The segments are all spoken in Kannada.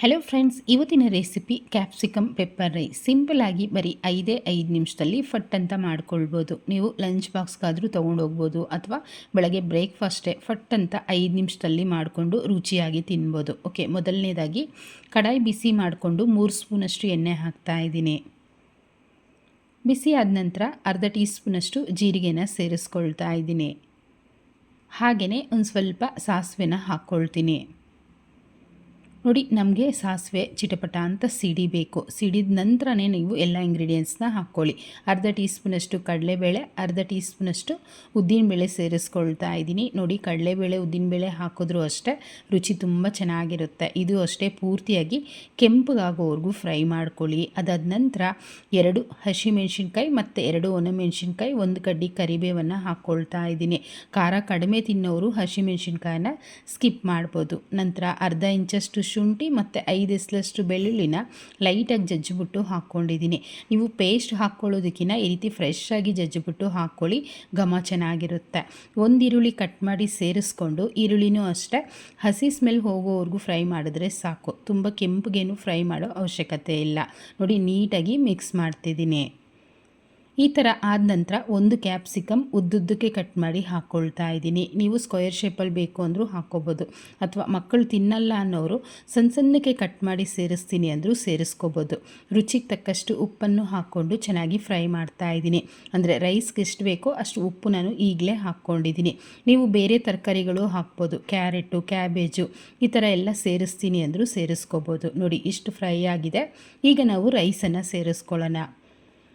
ಹಲೋ ಫ್ರೆಂಡ್ಸ್ ಇವತ್ತಿನ ರೆಸಿಪಿ ಕ್ಯಾಪ್ಸಿಕಮ್ ಪೆಪ್ಪರ್ ರೈಸ್ ಸಿಂಪಲಾಗಿ ಬರೀ ಐದೇ ಐದು ನಿಮಿಷದಲ್ಲಿ ಫಟ್ ಅಂತ ಮಾಡ್ಕೊಳ್ಬೋದು. ನೀವು ಲಂಚ್ ಬಾಕ್ಸ್ಗಾದರೂ ತೊಗೊಂಡೋಗ್ಬೋದು ಅಥವಾ ಬೆಳಗ್ಗೆ ಬ್ರೇಕ್ಫಾಸ್ಟೇ ಫಟ್ ಅಂತ ಐದು ನಿಮಿಷದಲ್ಲಿ ಮಾಡಿಕೊಂಡು ರುಚಿಯಾಗಿ ತಿನ್ಬೋದು. ಓಕೆ ಮೊದಲನೇದಾಗಿ ಕಡಾಯಿ ಬಿಸಿ ಮಾಡಿಕೊಂಡು ಮೂರು ಸ್ಪೂನಷ್ಟು ಎಣ್ಣೆ ಹಾಕ್ತಾ ಇದ್ದೀನಿ. ಬಿಸಿ ಆದ ನಂತರ ಅರ್ಧ ಟೀ ಸ್ಪೂನಷ್ಟು ಜೀರಿಗೆನ ಸೇರಿಸ್ಕೊಳ್ತಾ ಇದ್ದೀನಿ. ಹಾಗೆಯೇ ಒಂದು ಸ್ವಲ್ಪ ಸಾಸಿವೆನ ಹಾಕ್ಕೊಳ್ತೀನಿ. ನೋಡಿ, ನಮಗೆ ಸಾಸಿವೆ, ಚಿಟಪಟ ಅಂತ ಸಿಡಿಬೇಕು ಸಿಡಿದ ನಂತರನೇ ನೀವು ಎಲ್ಲ ಇಂಗ್ರೀಡಿಯೆಂಟ್ಸ್ನ ಹಾಕ್ಕೊಳ್ಳಿ. ಅರ್ಧ ಟೀ ಸ್ಪೂನಷ್ಟು ಕಡಲೆಬೇಳೆ, ಅರ್ಧ ಟೀ ಸ್ಪೂನಷ್ಟು ಉದ್ದಿನಬೇಳೆ ಸೇರಿಸ್ಕೊಳ್ತಾ ಇದ್ದೀನಿ. ನೋಡಿ, ಕಡಲೆಬೇಳೆ, ಉದ್ದಿನಬೇಳೆ ಹಾಕಿದ್ರೂ ಅಷ್ಟೇ ರುಚಿ ತುಂಬ ಚೆನ್ನಾಗಿರುತ್ತೆ. ಇದು ಅಷ್ಟೇ ಪೂರ್ತಿಯಾಗಿ ಕೆಂಪಗಾಗೋವರೆಗೂ ಫ್ರೈ ಮಾಡ್ಕೊಳ್ಳಿ. ಅದಾದ ನಂತರ ಎರಡು ಹಸಿಮೆಣ್ಸಿನ್ಕಾಯಿ ಮತ್ತು ಎರಡು ಒಣಮೆಣ್ಸಿನ್ಕಾಯಿ, ಒಂದು ಕಡ್ಡಿ ಕರಿಬೇವನ್ನು ಹಾಕ್ಕೊಳ್ತಾ ಇದ್ದೀನಿ. ಖಾರ ಕಡಿಮೆ ತಿನ್ನೋರು ಹಸಿಮೆಣ್ಸಿನ್ಕಾಯನ್ನ ಸ್ಕಿಪ್ ಮಾಡ್ಬೋದು. ನಂತರ ಅರ್ಧ ಇಂಚಷ್ಟು ಶುಂಠಿ ಮತ್ತು ಐದು ಎಸ್ಲಷ್ಟು ಬೆಳ್ಳುಳ್ಳಿನ ಲೈಟಾಗಿ ಜಜ್ಜಿಬಿಟ್ಟು ಹಾಕ್ಕೊಂಡಿದ್ದೀನಿ. ನೀವು ಪೇಸ್ಟ್ ಹಾಕ್ಕೊಳ್ಳೋದಕ್ಕಿಂತ ಈ ರೀತಿ ಫ್ರೆಶ್ ಆಗಿ ಜಜ್ಜಿಬಿಟ್ಟು ಹಾಕ್ಕೊಳ್ಳಿ, ಘಮ ಚೆನ್ನಾಗಿರುತ್ತೆ. ಒಂದು ಈರುಳ್ಳಿ ಕಟ್ ಮಾಡಿ ಸೇರಿಸ್ಕೊಂಡು ಈರುಳ್ಳಿನೂ ಅಷ್ಟೇ, ಹಸಿ ಸ್ಮೆಲ್ ಹೋಗೋವರೆಗೂ ಫ್ರೈ ಮಾಡಿದ್ರೆ ಸಾಕು. ತುಂಬ ಕೆಂಪುಗೇನು ಫ್ರೈ ಮಾಡೋ ಅವಶ್ಯಕತೆ ಇಲ್ಲ. ನೋಡಿ, ನೀಟಾಗಿ ಮಿಕ್ಸ್ ಮಾಡ್ತಿದ್ದೀನಿ. ಈ ಥರ ಆದ ನಂತರ ಒಂದು ಕ್ಯಾಪ್ಸಿಕಮ್ ಉದ್ದುದ್ದಕ್ಕೆ ಕಟ್ ಮಾಡಿ ಹಾಕ್ಕೊಳ್ತಾ ಇದ್ದೀನಿ. ನೀವು ಸ್ಕ್ವಯರ್ ಶೇಪಲ್ಲಿ ಬೇಕು ಅಂದರೂ ಹಾಕ್ಕೋಬೋದು ಅಥವಾ ಮಕ್ಕಳು ತಿನ್ನಲ್ಲ ಅನ್ನೋರು ಸಣ್ಣ ಸಣ್ಣಕ್ಕೆ ಕಟ್ ಮಾಡಿ ಸೇರಿಸ್ತೀನಿ ಅಂದರೂ ಸೇರಿಸ್ಕೋಬೋದು. ರುಚಿಗೆ ತಕ್ಕಷ್ಟು ಉಪ್ಪನ್ನು ಹಾಕ್ಕೊಂಡು ಚೆನ್ನಾಗಿ ಫ್ರೈ ಮಾಡ್ತಾ ಇದ್ದೀನಿ. ಅಂದರೆ ರೈಸ್ಗೆ ಎಷ್ಟು ಬೇಕೋ ಅಷ್ಟು ಉಪ್ಪು ನಾನು ಈಗಲೇ ಹಾಕ್ಕೊಂಡಿದ್ದೀನಿ. ನೀವು ಬೇರೆ ತರಕಾರಿಗಳು ಹಾಕ್ಬೋದು. ಕ್ಯಾರೆಟು, ಕ್ಯಾಬೇಜು, ಈ ಥರ ಎಲ್ಲ ಸೇರಿಸ್ತೀನಿ ಅಂದರೂ ಸೇರಿಸ್ಕೋಬೋದು. ನೋಡಿ, ಇಷ್ಟು ಫ್ರೈ ಆಗಿದೆ. ಈಗ ನಾವು ರೈಸನ್ನು ಸೇರಿಸ್ಕೊಳ್ಳೋಣ.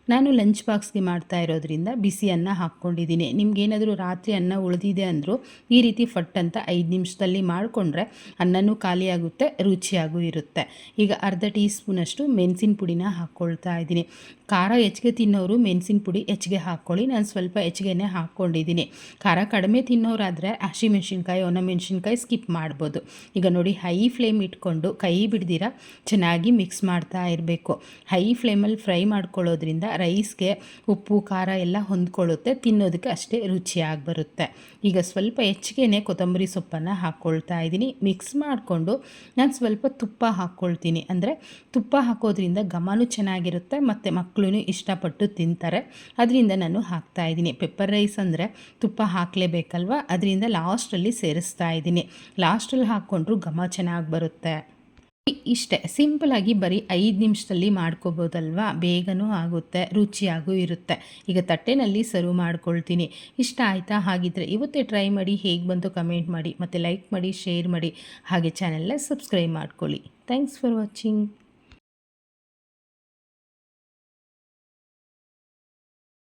ನಾನು ಲಂಚ್ ಬಾಕ್ಸ್ಗೆ ಮಾಡ್ತಾ ಇರೋದ್ರಿಂದ ಬಿಸಿ ಅನ್ನ ಹಾಕ್ಕೊಂಡಿದ್ದೀನಿ. ನಿಮ್ಗೇನಾದರೂ ರಾತ್ರಿ ಅನ್ನ ಉಳಿದಿದೆ ಅಂದರೂ ಈ ರೀತಿ ಫಟ್ ಅಂತ ಐದು ನಿಮಿಷದಲ್ಲಿ ಮಾಡಿಕೊಂಡ್ರೆ ಅನ್ನನೂ ಖಾಲಿಯಾಗುತ್ತೆ ರುಚಿಯಾಗೂ ಇರುತ್ತೆ. ಈಗ ಅರ್ಧ ಟೀ ಸ್ಪೂನಷ್ಟು ಮೆಣಸಿನ ಪುಡಿನ ಹಾಕ್ಕೊಳ್ತಾ ಇದ್ದೀನಿ. ಖಾರ ಹೆಚ್ಚಿಗೆ ತಿನ್ನೋರು ಮೆಣಸಿನ ಪುಡಿ ಹೆಚ್ಚಿಗೆ ಹಾಕ್ಕೊಳ್ಳಿ, ನಾನು ಸ್ವಲ್ಪ ಹೆಚ್ಚಿಗೆನೇ ಹಾಕ್ಕೊಂಡಿದ್ದೀನಿ. ಖಾರ ಕಡಿಮೆ ತಿನ್ನೋರಾದರೆ ಹಸಿಮೆಣ್ಸಿನ್ಕಾಯಿ ಒಣ ಮೆಣಸಿನ್ಕಾಯಿ ಸ್ಕಿಪ್ ಮಾಡ್ಬೋದು. ಈಗ ನೋಡಿ, ಹೈ ಫ್ಲೇಮ್ ಇಟ್ಕೊಂಡು ಕೈ ಬಿಡ್ದಿರ? ಚೆನ್ನಾಗಿ ಮಿಕ್ಸ್ ಮಾಡ್ತಾ ಇರಬೇಕು. ಹೈ ಫ್ಲೇಮಲ್ಲಿ ಫ್ರೈ ಮಾಡ್ಕೊಳ್ಳೋದ್ರಿಂದ ರೈಸ್ಗೆ ಉಪ್ಪು, ಖಾರ ಎಲ್ಲ ಹೊಂದ್ಕೊಳ್ಳುತ್ತೆ. ತಿನ್ನೋದಕ್ಕೆ ಅಷ್ಟೇ ರುಚಿಯಾಗಿ ಬರುತ್ತೆ ಈಗ ಸ್ವಲ್ಪ ಹೆಚ್ಚಿಗೆನೇ ಕೊತ್ತಂಬರಿ ಸೊಪ್ಪನ್ನು ಹಾಕ್ಕೊಳ್ತಾ ಇದ್ದೀನಿ. ಮಿಕ್ಸ್ ಮಾಡಿಕೊಂಡು ನಾನು ಸ್ವಲ್ಪ ತುಪ್ಪ ಹಾಕ್ಕೊಳ್ತೀನಿ. ಅಂದರೆ ತುಪ್ಪ ಹಾಕೋದ್ರಿಂದ ಘಮನೂ ಚೆನ್ನಾಗಿರುತ್ತೆ, ಮತ್ತು ಮಕ್ಕಳು ಇಷ್ಟಪಟ್ಟು ತಿಂತಾರೆ. ಅದರಿಂದ ನಾನು ಹಾಕ್ತಾ ಇದ್ದೀನಿ. ಪೆಪ್ಪರ್ ರೈಸ್ ಅಂದರೆ ತುಪ್ಪ ಹಾಕಲೇಬೇಕಲ್ವ? ಅದರಿಂದ ಲಾಸ್ಟಲ್ಲಿ ಸೇರಿಸ್ತಾ ಇದ್ದೀನಿ. ಲಾಸ್ಟಲ್ಲಿ ಹಾಕ್ಕೊಂಡ್ರೂ ಘಮ ಚೆನ್ನಾಗಿ ಬರುತ್ತೆ. ಇಷ್ಟೇ ಸಿಂಪಲಾಗಿ ಬರೀ ಐದು ನಿಮಿಷದಲ್ಲಿ ಮಾಡ್ಕೋಬೋದಲ್ವಾ? ಬೇಗನೂ ಆಗುತ್ತೆ, ರುಚಿಯಾಗೂ ಇರುತ್ತೆ. ಈಗ ತಟ್ಟೆನಲ್ಲಿ ಸರ್ವ್ ಮಾಡ್ಕೊಳ್ತೀನಿ. ಇಷ್ಟ ಆಯಿತಾ? ಹಾಗಿದ್ರೆ ಇವತ್ತೇ ಟ್ರೈ ಮಾಡಿ, ಹೇಗೆ ಬಂತು ಕಮೆಂಟ್ ಮಾಡಿ, ಮತ್ತು ಲೈಕ್ ಮಾಡಿ, ಶೇರ್ ಮಾಡಿ. ಹಾಗೆ ಚಾನೆಲ್ನ ಸಬ್ಸ್ಕ್ರೈಬ್ ಮಾಡ್ಕೊಳ್ಳಿ. Thanks for watching.